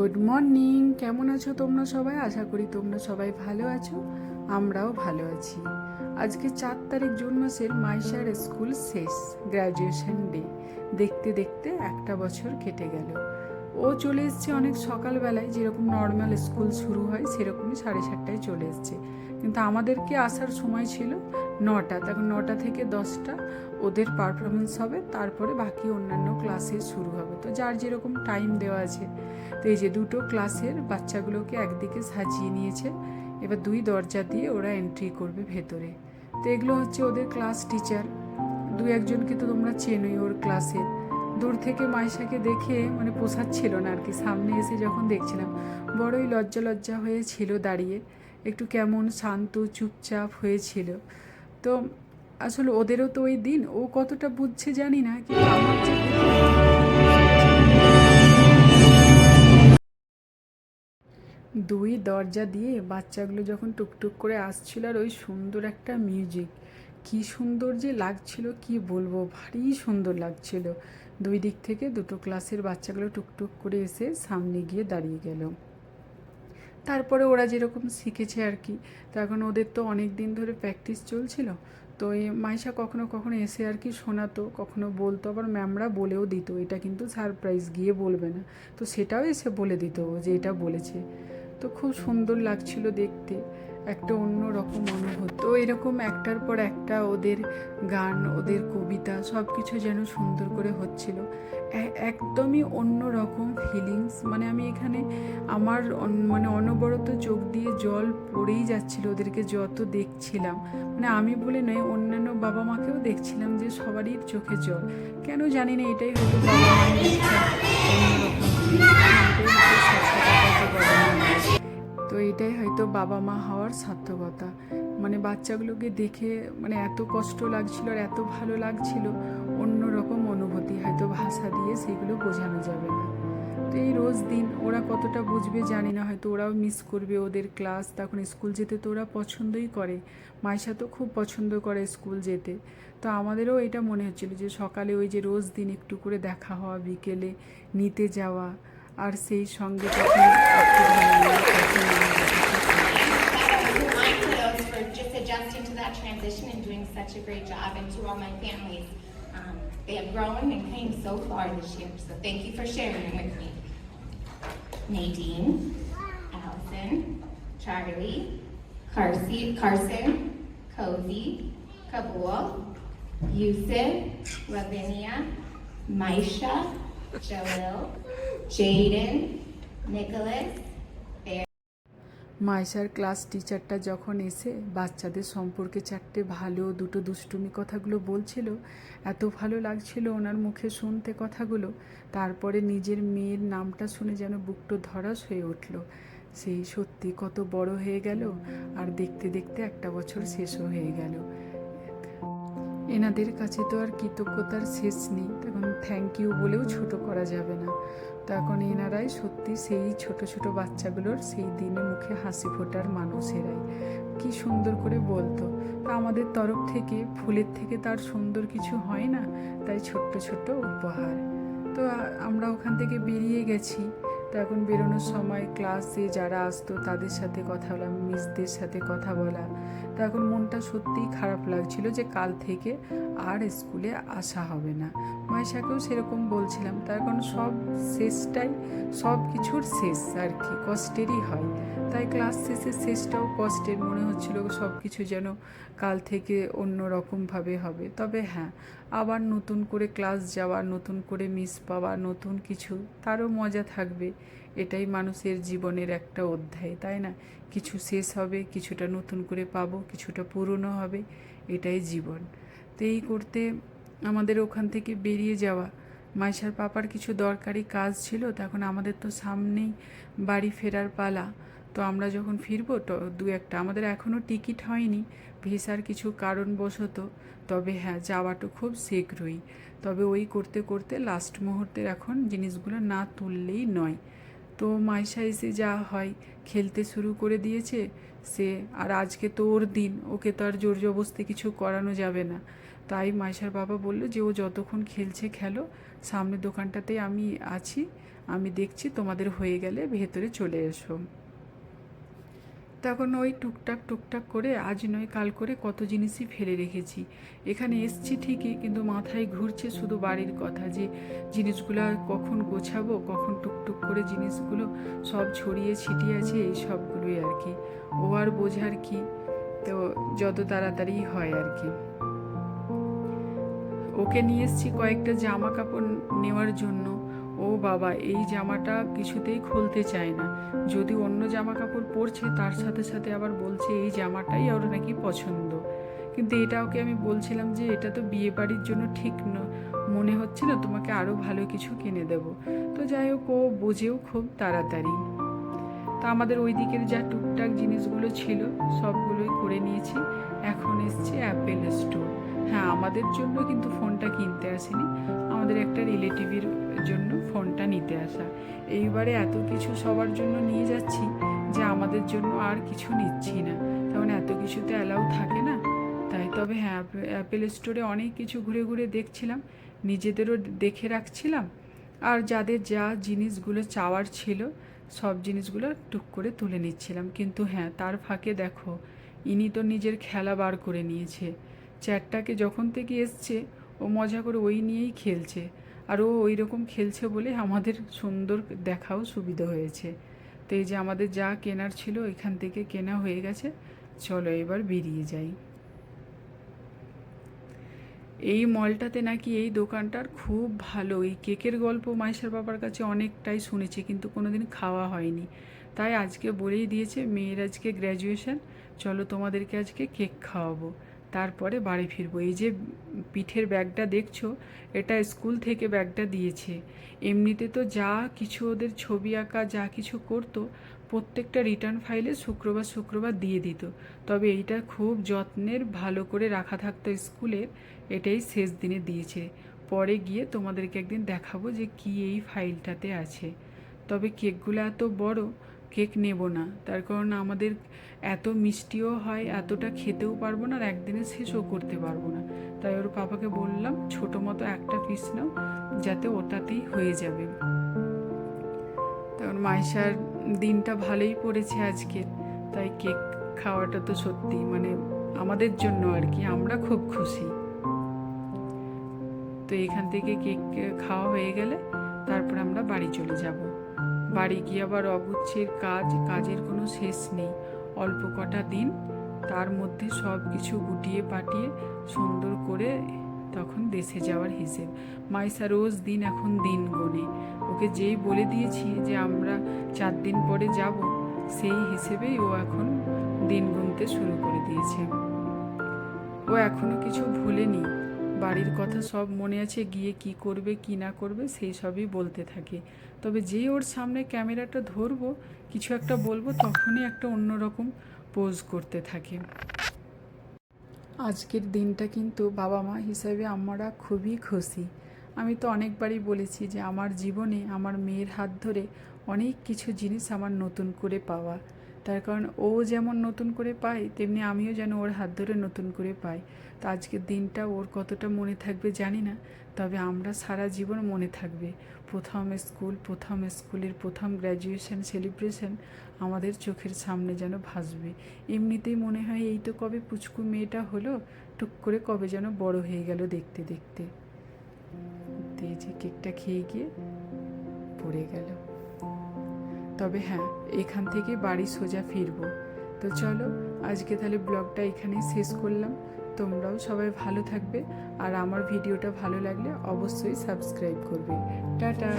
Good morning কেমন আছো তোমরা সবাই? আশা করি তোমরা সবাই ভালো আছো, আমরাও ভালো আছি। আজকে চার তারিখ জুন মাসের মাইশার স্কুল শেষ গ্র্যাজুয়েশন ডে দেখতে দেখতে একটা বছর কেটে গেল। ও চলে এসছে অনেক সকালবেলায়, যেরকম নর্মাল স্কুল শুরু হয় সেরকমই সাড়ে সাতটায় চলে এসছে। কিন্তু আমাদেরকে আসার সময় ছিল নটা তখন নটা থেকে দশটা ওদের পারফরমেন্স হবে, তারপরে বাকি অন্যান্য ক্লাসে শুরু হবে। তো যার যেরকম টাইম দেওয়া আছে, তো এই যে দুটো ক্লাসের বাচ্চাগুলোকে একদিকে সাজিয়ে নিয়েছে, এবার দুই দরজা দিয়ে ওরা এন্ট্রি করবে ভেতরে। তো এগুলো হচ্ছে ওদের ক্লাস টিচার দু একজনকে তো তোমরা চেনোই ওর ক্লাসের দূর থেকে মাইশাকে দেখে মানে পোষাচ্ছিল না আর কি। সামনে এসে যখন দেখছিলাম, বড়ই লজ্জা লজ্জা হয়েছিল দাঁড়িয়ে। একটু কেমন শান্ত, চুপচাপ হয়েছিল। তো আসলে ওদেরও তো ওই দিন, ও কতটা বুঝছে জানি না, কিন্তু আমার দুই দরজা দিয়ে বাচ্চাগুলো যখন টুকটুক করে আসছিল আর ওই সুন্দর একটা মিউজিক। কি সুন্দর যে লাগছিল, কি বলব? ভারী সুন্দর লাগছিল। দুই দিক থেকে দুটো ক্লাসের বাচ্চাগুলো টুকটুক করে এসে সামনে গিয়ে দাঁড়িয়ে গেল। তারপরে ওরা যেরকম শিখেছে আর কি। তো এখন ওদের তো অনেক দিন ধরে প্র্যাকটিস চলছিল। তো এই মাইশা কখনো কখনো এসে আর কি শোনাতো, কখনো বলতো, আবার ম্যামরা বলেও দিত। এটা কিন্তু সারপ্রাইজ গিয়ে বলবে না। তো সেটাও এসে বলে দিত যে এটা বলেছে। তো খুব সুন্দর লাগছিল দেখতে। একটা অন্য রকম অনুভূতি। তো এরকম একটার পর একটা ওদের গান, ওদের কবিতা সব কিছু যেন সুন্দর করে হচ্ছিল। একদমই অন্য রকম ফিলিংস মানে আমি এখানে আমার মানে অনবরত চোখ দিয়ে জল পড়েই যাচ্ছিল ওদেরকে যত দেখছিলাম। মানে আমি বলে নয়, অন্যান্য বাবা মাকেও দেখছিলাম যে সবারই চোখে জল। কেন জানি না, এটাই হয়তো বাবা মায়ের অন্যরকম বাবা মা হওয়ার সার্থকতা। মানে বাচ্চাগুলোকে দেখে মানে এত কষ্ট লাগছিল আর এত ভালো লাগছিল অন্যরকম অনুভূতি হয়তো ভাষা দিয়ে সেগুলো বোঝানো যাবে না। তো এই রোজ দিন ওরা কতটা বুঝবে জানি না, হয়তো ওরাও মিস করবে ওদের ক্লাস তখন স্কুল যেতে তো ওরা পছন্দই করে। মাইশা তো খুব পছন্দ করে স্কুল যেতে। তো আমাদেরও এটা মনে হচ্ছিল যে সকালে ওই যে রোজ দিন একটু করে দেখা হওয়া, বিকেলে নিতে যাওয়া, আর সেই সঙ্গে তখন adjusting to that transition and doing such a great job, and to all my families. Um, they have grown and came so far this year, so thank you for sharing with me. Nadine, Allison, Charlie, Carson, Carson, Cozy, Kabul, Yusuf, Lavinia, Maisha, Joel, Jaden, Nicholas, মাইশার class টিচারটা যখন এসে বাচ্চাদের সম্পর্কে চারটে ভালো দুটো দুষ্টুমি কথাগুলো বলছিল, এত ভালো লাগছিল ওনার মুখে শুনতে কথাগুলো, তারপরে নিজের মেয়ের নামটা শুনে যেন বুকটো ধরাস হয়ে উঠল। সেই সত্যি কত বড় হয়ে গেল, আর দেখতে দেখতে একটা বছর শেষও হয়ে গেল। এনাদের কাছে তো আর কৃতজ্ঞতার শেষ নেই। তখন থ্যাংক ইউ বলেও ছোট করা যাবে না। তখন এনারাই সত্যি সেই ছোট ছোট বাচ্চাগুলোর সেই দিনে মুখে হাসি ফোটার মানুষেরাই। কি সুন্দর করে বলতো। আমাদের তরফ থেকে, ফুলের থেকে তার সুন্দর কিছু হয় না, তাই ছোট্ট ছোট্ট উপহার। তো আমরা ওখান থেকে বেরিয়ে গেছি। তো এখন বেরোনোর সময় ক্লাসে যারা আসতো, তাদের সাথে কথা বলা মিসদের সাথে কথা বলা। তো এখন মনটা সত্যিই খারাপ লাগছিল যে কাল থেকে আর স্কুলে আসা হবে না। মাইশাকেও সেরকম বলছিলাম, তার কারণ সব শেষটাই, সব কিছুর শেষ আর কি, কষ্টেরই হয়। তাই ক্লাস শেষের শেষটাও কষ্টের, মনে হচ্ছিল সব কিছু যেন কাল থেকে অন্য রকমভাবে হবে। তবে হ্যাঁ আবার নতুন করে ক্লাস যাওয়া, নতুন করে মিস পাওয়া, নতুন কিছু, তারও মজা থাকবে। এটাই মানুষের জীবনের একটা অধ্যায়, তাই না? কিছু শেষ হবে, কিছুটা নতুন করে পাবো, কিছুটা পুরনো হবে, এটাই জীবন। তো এই করতে আমাদের ওখান থেকে বেরিয়ে যাওয়া। মাইশার পাপার কিছু দরকারি কাজ ছিল, তখন আমাদের তো সামনেই বাড়ি ফেরার পালা। তো আমরা যখন ফিরবো দু একটা, আমাদের এখনও টিকিট হয়নি, ভিসার কিছু কারণবশত। তবে হ্যাঁ যাওয়াটা খুব শীঘ্রই। তবে ওই করতে করতে লাস্ট মুহূর্তের এখন জিনিসগুলো না তুললেই নয়। তো মাইশা এসে যা হয় খেলতে শুরু করে দিয়েছে সে। আর আজকে তো ওর দিন, ওকে তো আর জোর জবস্তি কিছু করানো যাবে না। তাই মাইশার বাবা বলল যে, ও যতক্ষণ খেলছে খেলো, সামনের দোকানটাতে আমি আছি, আমি দেখছি তোমাদের হয়ে গেলে ভেতরে চলে এসো। তখন ওই টুকটাক টুকটাক করে আজ নয়, কাল করে কত জিনিসই ফেলে রেখেছি। এখানে এসছি ঠিকই, কিন্তু মাথায় ঘুরছে শুধু বাড়ির কথা যে, জিনিসগুলো কখন গোছাবো, কখন টুকটুক করে জিনিসগুলো সব ছড়িয়ে ছিটিয়ে আছে, এই সবগুলোই আর কি। ও আর বোঝার কি? তো যত তাড়াতাড়ি হয় আর কি। ওকে নিয়ে এসছি কয়েকটা জামা কাপড় নেওয়ার জন্য। ও বাবা, এই জামাটা কিছুতেই খুলতে চায় না। যদি অন্য জামা কাপড় পরছে, তার সাথে সাথে আবার বলছে, এই জামাটাই ওর নাকি পছন্দ। কিন্তু এটা ওকে আমি বলছিলাম যে, এটা তো বিয়ে বাড়ির জন্য ঠিক ন মনে হচ্ছে না তোমাকে আরও ভালো কিছু কিনে দেব। তো যাই হোক, ও বোঝেও খুব তাড়াতাড়ি। তা আমাদের ওই দিকের যা টুকটাক জিনিসগুলো ছিল, সবগুলোই করে নিয়েছি। এখন এসছে অ্যাপেল স্টোর হ্যাঁ আমাদের জন্য কিন্তু ফোনটা কিনতে আসেনি। আমাদের একটা রিলেটিভের জন্য ফোনটা নিতে আসা। এইবারে এত কিছু সবার জন্য নিয়ে যাচ্ছি যে আমাদের জন্য আর কিছু নিচ্ছি না। তেমন এত কিছুতে অ্যালাউ থাকে না। তাই তবে হ্যাঁ অ্যাপেল স্টোরে অনেক কিছু ঘুরে ঘুরে দেখছিলাম। নিজেদেরও দেখে রাখছিলাম। আর যাদের যা জিনিসগুলো চাওয়ার ছিল, সব জিনিসগুলো টুক করে তুলে নিচ্ছিলাম। কিন্তু হ্যাঁ তার ফাঁকে দেখো, ইনি তো নিজের খেলা বার করে নিয়েছে। চ্যাটটাকে যখন থেকে এসছে, ও মজা করে ওই নিয়েই খেলছে। আর ও ওই রকম খেলছে বলে আমাদের সুন্দর দেখাও সুবিধা হয়েছে। তো এই যে আমাদের যা কেনার ছিল, এখান থেকে কেনা হয়ে গেছে। চলো এবার বেরিয়ে যাই। এই মলটাতে নাকি এই দোকানটার খুব ভালো। এই কেকের গল্প মাইশার বাবার কাছে অনেকটাই শুনেছি, কিন্তু কোনোদিন খাওয়া হয়নি। তাই আজকে বলেই দিয়েছে মেয়ের আজকে গ্র্যাজুয়েশন চলো তোমাদেরকে আজকে কেক খাওয়াবো। তারপরে বাড়ি ফিরবো। এই যে পিঠের ব্যাগটা দেখছ, এটা স্কুল থেকে ব্যাগটা দিয়েছে। এমনিতে তো যা কিছু ওদের ছবি আঁকা, যা কিছু করতো, প্রত্যেকটা রিটার্ন ফাইলে শুক্রবার শুক্রবার দিয়ে দিত। তবে এইটা খুব যত্নের, ভালো করে রাখা থাকতো স্কুলের, এটাই শেষ দিনে দিয়েছে। পরে গিয়ে তোমাদেরকে একদিন দেখাবো যে কি এই ফাইলটাতে আছে। তবে কেকগুলো এত বড় কেক নেব না। তার কারণ আমাদের এত মিষ্টিও হয়, এতটা খেতেও পারব না আর একদিনে শেষও করতে পারব না। তাই ওর পাপাকে বললাম, ছোটো মতো একটা পিস নাও, যাতে ওটাতেই হয়ে যাবে। তখন মাইশার দিনটা ভালোই পড়েছে আজকে। তাই কেক খাওয়াটা তো সত্যি মানে আমাদের জন্য আর কি, আমরা খুব খুশি। তো এখান থেকে কেক খাওয়া হয়ে গেলে তারপর আমরা বাড়ি চলে যাব। বাড়ি গিয়ে আবার অগুচ্ছের কাজ, কাজের কোনো শেষ নেই। অল্প কটা দিন, তার মধ্যে সব কিছু গুটিয়ে পাটিয়ে সুন্দর করে তখন দেশে যাওয়ার হিসেব। মাইসা রোজ দিন এখন দিন গোনে। ওকে যেই বলে দিয়েছি যে আমরা চার দিন পরে যাব, সেই হিসেবেই ও এখন দিন গুনতে শুরু করে দিয়েছে। ও এখনও কিছু ভুলেনি। বাড়ির কথা সব মনে আছে, গিয়ে কি করবে, কি না করবে, সেই সবই বলতে থাকে। তবে যেই ওর সামনে ক্যামেরাটা ধরবো, কিছু একটা বলব, তখনই একটা অন্যরকম পোজ করতে থাকে। আজকের দিনটা কিন্তু বাবা মা হিসাবে আমরা খুবই খুশি। আমি তো অনেকবারই বলেছি যে, আমার জীবনে আমার মেয়ের হাত ধরে অনেক কিছু জিনিস আমার নতুন করে পাওয়া। তার কারণ ও যেমন নতুন করে পায়, তেমনি আমিও যেন ওর হাত ধরে নতুন করে পাই। তো আজকের দিনটা ওর কতটা মনে থাকবে জানি না, তবে আমরা সারা জীবন মনে থাকবে। প্রথম স্কুল, প্রথম স্কুলের প্রথম গ্র্যাজুয়েশন সেলিব্রেশন আমাদের চোখের সামনে যেন ভাসবে। এমনিতেই মনে হয় এই তো কবে পুচকু মেয়েটা হলো, টুক করে কবে যেন বড় হয়ে গেল দেখতে দেখতে। যে কেকটা খেয়ে গিয়ে পড়ে গেল। তবে হ্যাঁ এখান থেকে বাড়ি সোজা ফিরব। তো চলো, আজকে তাহলে ব্লগটা এখানে শেষ করলাম। তোমরাও সবাই ভালো থাকবে। আর আমার ভিডিওটা ভালো লাগলে অবশ্যই সাবস্ক্রাইব করবে। টাটা!